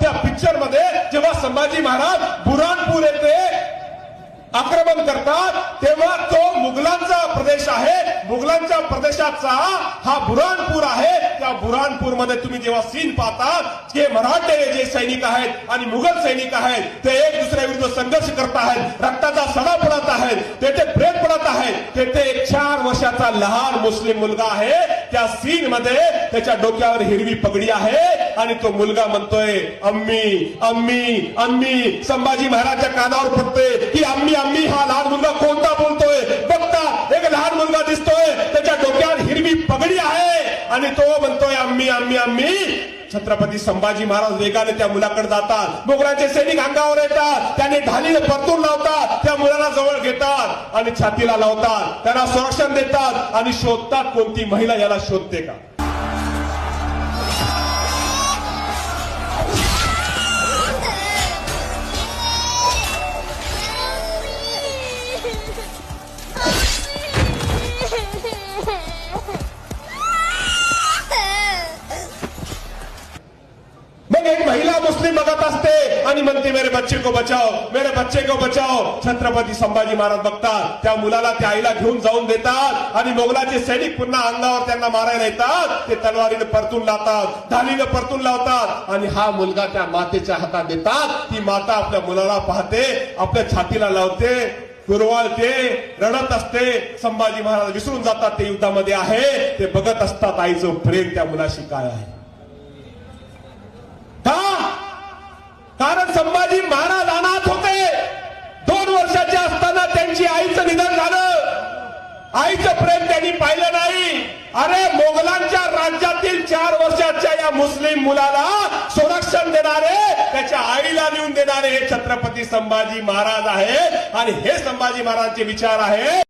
त्या पिक्चरमध्ये जेव्हा संभाजी महाराज बुराणपूर येथे आक्रमण करतात तेव्हा तो मुघलांचा प्रदेश आहे. मुघलांच्या प्रदेशाचा हा बुराणपूर आहे. त्या बुराणपूरमध्ये तुम्ही जेव्हा सीन पाहता जे मराठे जे सैनिक आहेत आणि मुघल सैनिक आहेत ते एक दुसऱ्या विरुद्ध संघर्ष करत आहेत रक्ताचा सडा पडत आहेत तेथे प्रेत पडत आहेत. तेथे एक चार वर्षाचा लहान मुस्लिम मुलगा आहे. त्या सीन मध्ये त्याच्या डोक्यावर हिरवी पगडी आहे आणि तो मुलगा म्हणतोय अम्मी अम्मी अम्मी संभाजी महाराजच्या कानावर फुटतोय. की अम्मी अम्मी हा लहान मुलगा कोणता बोलतोय? बघता एक लहान मुलगा दिसतोय. त्याच्या डोक्यावर हिरवी पगडी आहे आणि तो म्हणतोय अम्मी अम्मी अम्मी. छत्रपती संभाजी महाराज वेगाने त्या मुलाकडे जातात. मोगलांचे सैनिक अंगावर येतात. त्याने परतून लावतात त्या मुलाला जवळ घेतात आणि छातीला लावतात. त्यांना संरक्षण देतात आणि शोधतात कोणती महिला याला शोधते का. मग एक महिला मुस्लिम बघत असते आणि म्हणते मेरे बच्चे को बचाओ मेरे बच्चे को बचाओ। छत्रपती संभाजी महाराज बघतात त्या मुलाला त्या आईला घेऊन जाऊन देतात आणि मोगलाचे सैनिक पुन्हा अंगावर त्यांना मारायला येतात. ते तलवारीने परतून लावतात ढालीने परतून लावतात आणि हा मुलगा त्या मातेच्या हातात देतात. ती माता आपल्या मुलाला पाहते आपल्या छातीला लावते कुरवाळते रडत असते. संभाजी महाराज विसरून जातात ते युद्धामध्ये आहे. ते बघत असतात आईचं प्रेम त्या मुलाशी काय आहे. आईचं प्रेम त्यांनी पाहिलं नाही. अरे मोगलांच्या राज्यातील चार वर्षाच्या या मुस्लिम मुलाला संरक्षण देणारे त्याच्या आईला नेऊन देणारे हे छत्रपती संभाजी महाराज आहेत. आणि हे संभाजी महाराजांचे विचार आहे